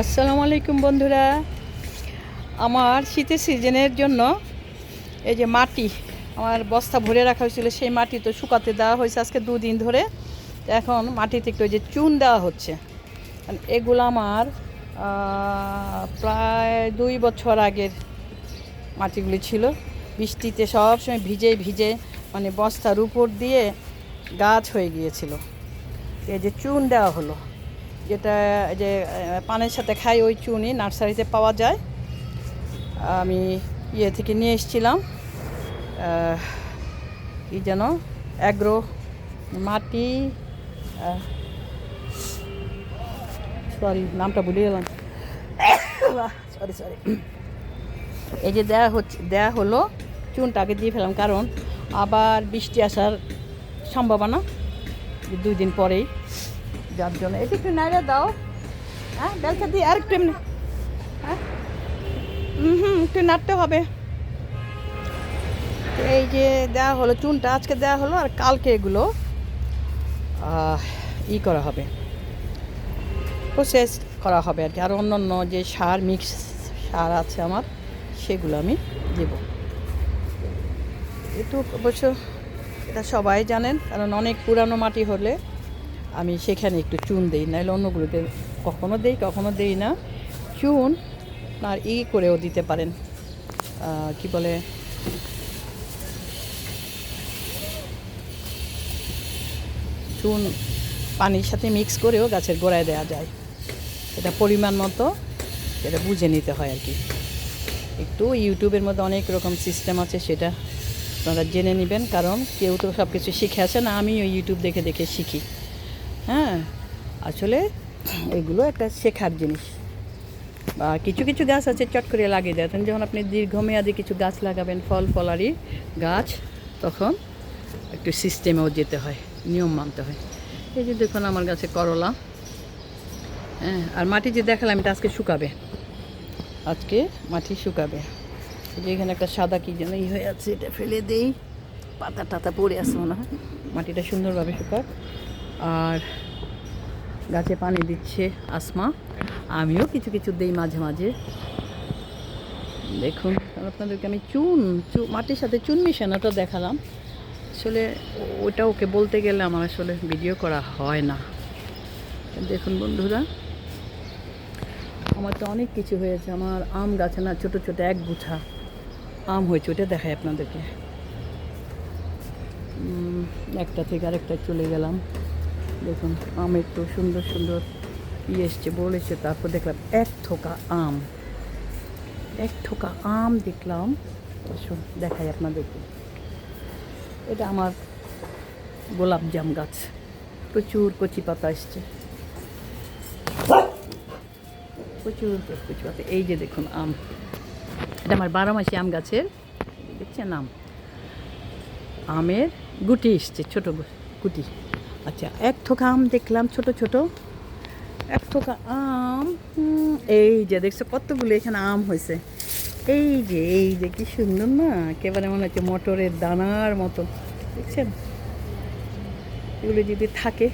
আসসালামু আলাইকুম বন্ধুরা। আমার শীতের সিজনের জন্য এই যে মাটি, আমার বস্তা ভরে রাখা হয়েছিল, সেই মাটি তো শুকাতে দেওয়া হয়েছে আজকে দুদিন ধরে। এখন মাটিতে একটু ওই যে চুন দেওয়া হচ্ছে। এগুলো আমার প্রায় দুই বছর আগের মাটিগুলি ছিল। বৃষ্টিতে সব সময় ভিজে ভিজে মানে বস্তার উপর দিয়ে গাছ হয়ে গিয়েছিল। এই যে চুন দেওয়া হলো। যেটা, যে পানের সাথে খাই ওই চুনই নার্সারিতে পাওয়া যায়। আমি ইয়ে থেকে নিয়ে এসেছিলাম। কি যেন, অ্যাগ্রো মাটি সরি নামটা ভুলে গেলাম। সরি সরি এই যে দেয়া হচ্ছে, দেয়া হলো চুনটাকে দিয়ে ফেলাম, কারণ আবার বৃষ্টি আসার সম্ভাবনা দুই দিন পরেই। যার জন্য। এটা একটু নাইড়া দাও। হ্যাঁ বেলচা দিয়ে আর একটু এমনি। হ্যাঁ? হুম, একটু নাড়তে হবে। এই যে দেওয়া হলো চুনটা, আজকে দেওয়া হলো আর কালকে এগুলো ই করা হবে। প্রসেস করা হবে আর কি। আর অন্য অন্য যে সার মিক্স সার আছে আমার, সেগুলো আমি দেব। একটু অবশ্য এটা সবাই জানেন, কারণ অনেক পুরানো মাটি হলে আমি সেখানে একটু চুন দিই, নাহলে অন্যগুলোতে কখনো দেই কখনো দেই না। চুন, আর ই করেও দিতে পারেন। কি বলে? চুন পানির সাথে মিক্স করেও গাছের গোড়ায় দেওয়া যায়। এটা পরিমাণ মতো, এটা বুঝে নিতে হয় আর কি। একটু ইউটিউবের মধ্যে অনেক রকম সিস্টেম আছে, সেটা আপনারা জেনে নেবেন, কারণ কেউ তো সব কিছু শিখে আসে না আমি ওই ইউটিউব দেখে দেখে শিখি। হ্যাঁ আসলে এগুলো একটা শেখার জিনিস। বা কিছু কিছু গাছ আছে, চট করে লাগিয়ে দেয় যখন আপনি দীর্ঘমেয়াদী কিছু গাছ লাগাবেন, ফল, ফলারি গাছ, তখন একটু সিস্টেমেও যেতে হয়, নিয়ম মানতে হয়। এই যে দেখুন, আমার গাছে করলা। হ্যাঁ আর মাটি যে দেখালাম, এটা আজকে শুকাবে। আজকে মাটি শুকাবে। যে এখানে একটা সাদা কি যেন ই হয়ে আছে, এটা ফেলে দেই। পাতা টাতা পড়ে আছে মনে হয়। মাটিটা সুন্দরভাবে শুকাক। আর গাছে পানি দিচ্ছে আসমা। আমিও কিছু কিছু দেই মাঝে মাঝে। দেখুন, আপনাদেরকে আমি চুন, চু- মাটির সাথে চুন মিশানোটা দেখালাম। আসলে ওটা ওকে বলতে গেলে আমার আসলে ভিডিও করা হয় না। দেখুন বন্ধুরা, আমার তো অনেক কিছু হয়েছে। আমার আম গাছে না ছোটো ছোটো এক গুছা আম হয়েছে ওটা দেখাই আপনাদেরকে। একটা থেকে আরেকটা চলে গেলাম। দেখুন আমের তো সুন্দর সুন্দর ইয়ে এসছে বলেছে তারপর দেখলাম এক থোকা আম। এক থোকা আম দেখলাম। আসুন, দেখাই আপনাদেরকে। এটা আমার গোলাপ জাম গাছ। প্রচুর কচি পাতা এসছে। প্রচুর কচি পাতা। এই যে দেখুন আম। এটা আমার বারো মাসি আম গাছের, দেখছেন আম? আমের গুটি এসছে, ছোটো গুটি। আচ্ছা এক থোকা আম দেখলাম, ছোট ছোট। এক থোকা আম এই যে দেখছ কতগুলো এখানে আম হয়েছে। এই যে এই যে কি সুন্দর না, একেবারে মনে হচ্ছে মটরের দানার মতো। দেখছেন? এগুলো যদি থাকে,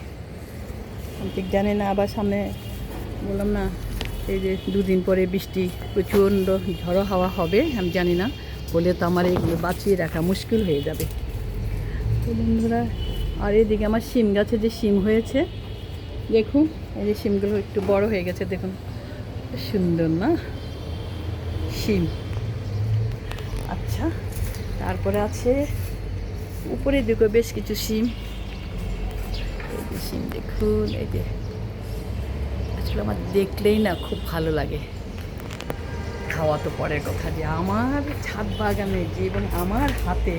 আমি ঠিক জানি না, আবার সামনে বললাম না, এই যে দুদিন পরে বৃষ্টি প্রচণ্ড ঝড়ো হাওয়া হবে, আমি জানি না। বলে তো আমার এগুলো বাঁচিয়ে রাখা মুশকিল হয়ে যাবে। তো বন্ধুরা আর এদিকে আমার শিম গাছে যে শিম হয়েছে, দেখুন, এই যে শিমগুলো একটু বড় হয়ে গেছে, দেখুন। সুন্দর না? শিম। আচ্ছা তারপরে আছে উপরের দিকে বেশ কিছু শিম। শিম, দেখুন, এই যে। আসলে আমার দেখলেই না খুব ভালো লাগে। খাওয়া তো পরের কথা যে আমার ছাদ বাগানে যে এবং আমার হাতে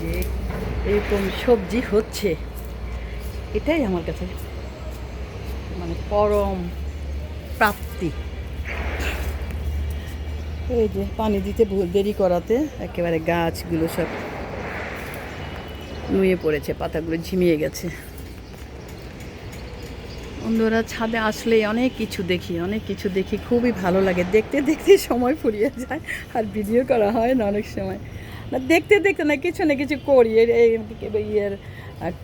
যে এরকম সবজি হচ্ছে। এটাই আমার কাছে মানে পরম প্রাপ্তি। এই যে পানি দিতে ভুল, দেরি করাতে একেবারে গাছগুলো সব নুয়ে পড়েছে, পাতাগুলো ঝিমিয়ে গেছে। বন্ধুরা ছাদে আসলেই অনেক কিছু দেখি, অনেক কিছু দেখি, খুবই ভালো লাগে। দেখতে দেখতে সময় ফুরিয়ে যায়, আর ভিডিও করা হয় না অনেক সময়। না, দেখতে দেখতে না, কিছু না কিছু করি। ইয়ের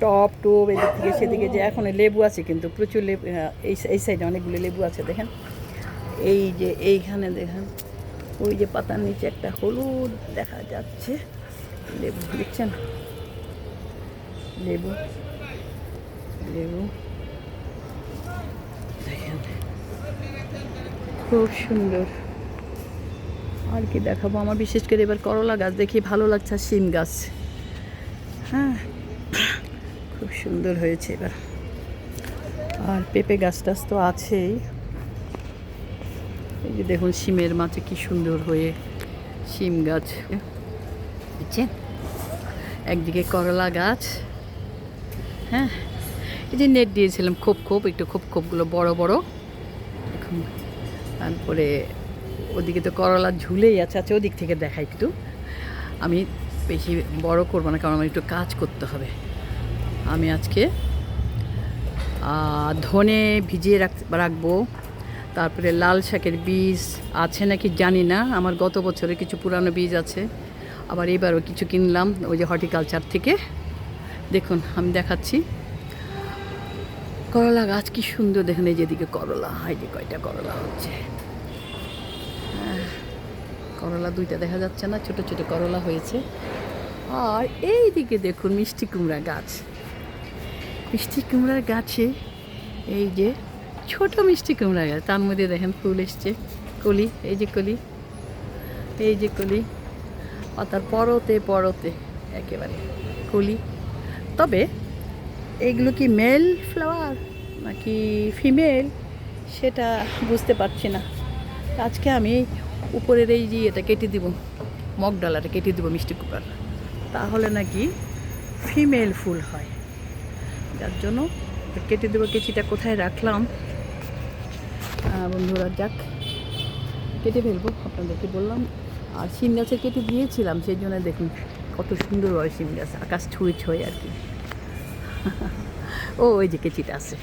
টপ টপ, এদিক থেকে সেদিকে যে এখন লেবু আছে কিন্তু প্রচুর লেবু এই এই সাইডে অনেকগুলো লেবু আছে, দেখেন। এই যে এইখানে দেখেন, ওই যে পাতার নিচে একটা হলুদ দেখা যাচ্ছে। লেবু, দেখছেন? লেবু লেবু। খুব সুন্দর। আর কি দেখাবো? আমার বিশেষ করে এবার করলা গাছ দেখি ভালো লাগছে আর শিম গাছ। হ্যাঁ খুব সুন্দর হয়েছে এবার। আর পেঁপে গাছ টাছ তো আছেই। এই যে দেখুন শিমের মাঝে কি সুন্দর হয়ে শিম গাছ। বুঝছেন একদিকে করলা গাছ। হ্যাঁ এই যে নেট দিয়েছিলাম খোপ খোপ একটু খোপ খোপগুলো বড় বড়। এখন তারপরে ওদিকে তো করলা ঝুলেই আছে আচ্ছা ওদিক থেকে দেখাই একটু। আমি বেশি বড় করব না, কারণ আমার একটু কাজ করতে হবে। আমি আজকে ধনে ভিজিয়ে রাখ, রাখব। তারপরে লাল শাকের বীজ আছে নাকি জানি না, আমার গত বছরের কিছু পুরানো বীজ আছে। আবার এবারও কিছু কিনলাম, ওই যে হর্টিকালচার থেকে। দেখুন, আমি দেখাচ্ছি। করলা গাছ কি সুন্দর, দেখুন এই যেদিকে করলা, এই যে কয়টা করলা হচ্ছে। করলা দুইটা দেখা যাচ্ছে না, ছোট ছোট করলা হয়েছে। আর এই দিকে দেখুন মিষ্টি কুমড়া গাছ। মিষ্টি কুমড়ার গাছে এই যে ছোট মিষ্টি কুমড়া গাছ, তার মধ্যে দেখেন ফুল এসছে। কলি, এই যে কলি, এই যে কলি পাতার পরতে পরতে একেবারে কলি। তবে এইগুলো কি মেল ফ্লাওয়ার নাকি ফিমেল সেটা বুঝতে পারছি না। আজকে আমি উপরের এই যে এটা কেটে দিব, মগ ডালাটা কেটে দিব মিষ্টি কুকার। তাহলে নাকি ফিমেল ফুল হয়। যার জন্য কেটে দেবো কেচিটা কোথায় রাখলাম। বন্ধুরা, যাক, কেটে ফেলব, আপনাদেরকে বললাম। আর শিম গাছের কেটে দিয়েছিলাম, সেই জন্য দেখুন কত সুন্দর হয় শিম গাছ, আকাশ ছুঁয়ে ছুঁয়ে আর কি। ও ওই যে কেচিটা আছে।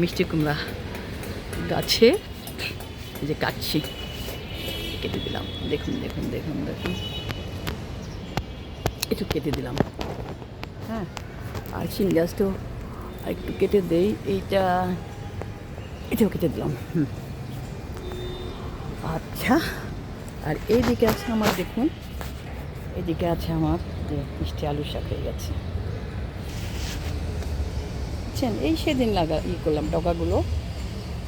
মিষ্টি কুমড়া গাছে যে কাটছি কেটে দিলাম। দেখুন দেখুন দেখুন দেখুন। একটু কেটে দিলাম। হ্যাঁ। আর শিম গাছটাও একটু কেটে দেই। এইটা এটাও কেটে দিলাম। হুম। আচ্ছা। আর এইদিকে আছে আমার দেখুন। এদিকে আছে আমার যে মিষ্টি আলু শাক হয়ে গেছে। বুঝছেন? এই সেদিন লাগা ই করলাম ডগাগুলো।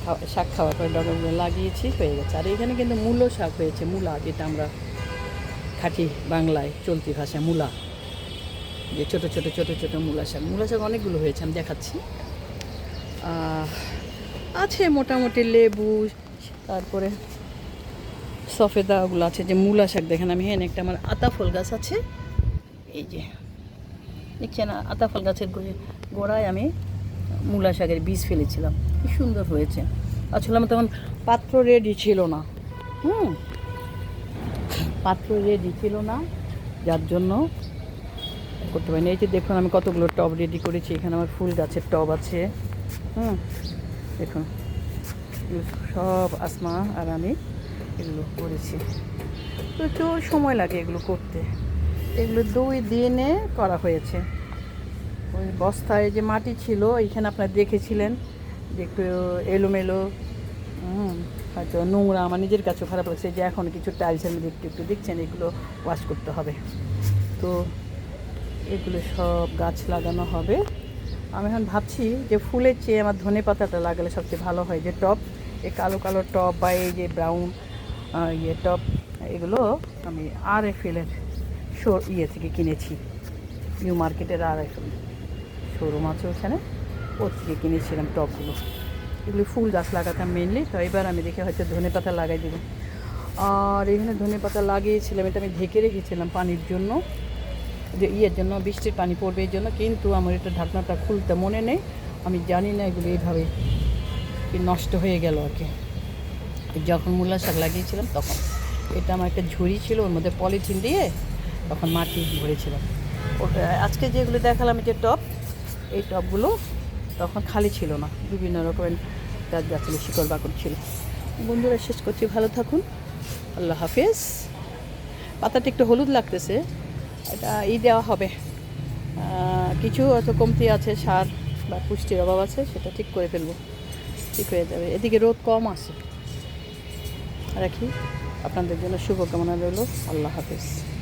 খাওয়া- শাক খাওয়ার পরে ডগাগুলো লাগিয়েছি, হয়ে গেছে। আর এখানে কিন্তু মূলো শাক হয়েছে, মূলা, যেটা আমরা খাঁটি বাংলায় চলতি ভাষা মূলা। যে ছোট ছোট ছোট ছোট মূলা শাক। মূলা শাক অনেকগুলো হয়েছে, আমি দেখাচ্ছি। আছে মোটামুটি লেবু, তারপরে সফেদা ওগুলো আছে। যে মূলা শাক দেখেন আমি হ্যাঁ একটা আমার আতা ফল গাছ আছে। এই যে, দেখছেন আতা ফল গাছের গোড়ায় আমি মূলা শাকের বীজ ফেলেছিলাম। কি সুন্দর হয়েছে। আসলে আমার তখন পাত্র রেডি ছিল না। হুম। পাত্র রেডি ছিল না, যার জন্য করতে পারিনি। এই যে দেখুন, আমি কতগুলো টব রেডি করেছি। এখানে আমার ফুল গাছের টব আছে। হুম। দেখুন সব আসমা আর আমি এগুলো করেছি। প্রচুর সময় লাগে এগুলো করতে। এগুলো দুই দিনে করা হয়েছে। ওই বস্তায় যে মাটি ছিল, এইখানে আপনারা দেখেছিলেন যে একটু এলোমেলো হয়তো নোংরা, আমার নিজের কাছেও খারাপ লাগছে যে এখন কিছু টাইলসের মধ্যে একটু একটু দেখছেন, এগুলো ওয়াশ করতে হবে। তো এগুলো সব গাছ লাগানো হবে। আমি এখন ভাবছি যে ফুলের চেয়ে আমার ধনে পাতাটা লাগালে সবচেয়ে ভালো হয়, যে টপ এই কালো কালো টপ বা এই যে ব্রাউন ইয়ে টপ এগুলো আমি আর এফ এলের শো ইয়ে থেকে কিনেছি। নিউ মার্কেটের আর এফ এল শোরুম আছে ওখানে। ওর থেকে কিনেছিলাম টপগুলো। এগুলো ফুল গাছ লাগাতাম মেনলি তো এবার আমি দেখে হয়তো ধনে পাতা লাগাই দেবো। আর এখানে ধনে পাতা লাগিয়েছিলাম, এটা আমি ঢেকে রেখেছিলাম পানির জন্য। যে ইয়ের জন্য, বৃষ্টির পানি পড়বে এই জন্য, কিন্তু আমার এটা ঢাকনাটা খুলতে মনে নেই। আমি জানি না এগুলো এইভাবে নষ্ট হয়ে গেল আর কি। যখন মূলা শাক লাগিয়েছিলাম তখন। এটা আমার একটা ঝুড়ি ছিল, ওর মধ্যে পলিথিন দিয়ে তখন মাটি ভরেছিলাম। ওটা আজকে যেগুলো দেখালাম যে টপ এই টপগুলো তখন খালি ছিল না। বিভিন্ন রকমের গাছ গাছালি শিকড় বাকড় ছিল। বন্ধুরা, শেষ করছি। ভালো থাকুন। আল্লাহ হাফেজ। পাতাটা একটু হলুদ লাগতেছে। এটা ই দেওয়া হবে। কিছু হয়তো কমতি আছে, সার বা পুষ্টির অভাব আছে, সেটা ঠিক করে ফেলব। ঠিক হয়ে যাবে। এদিকে রোদ কম আছে। রাখি। আপনাদের জন্য শুভকামনা রইল। আল্লাহ হাফেজ।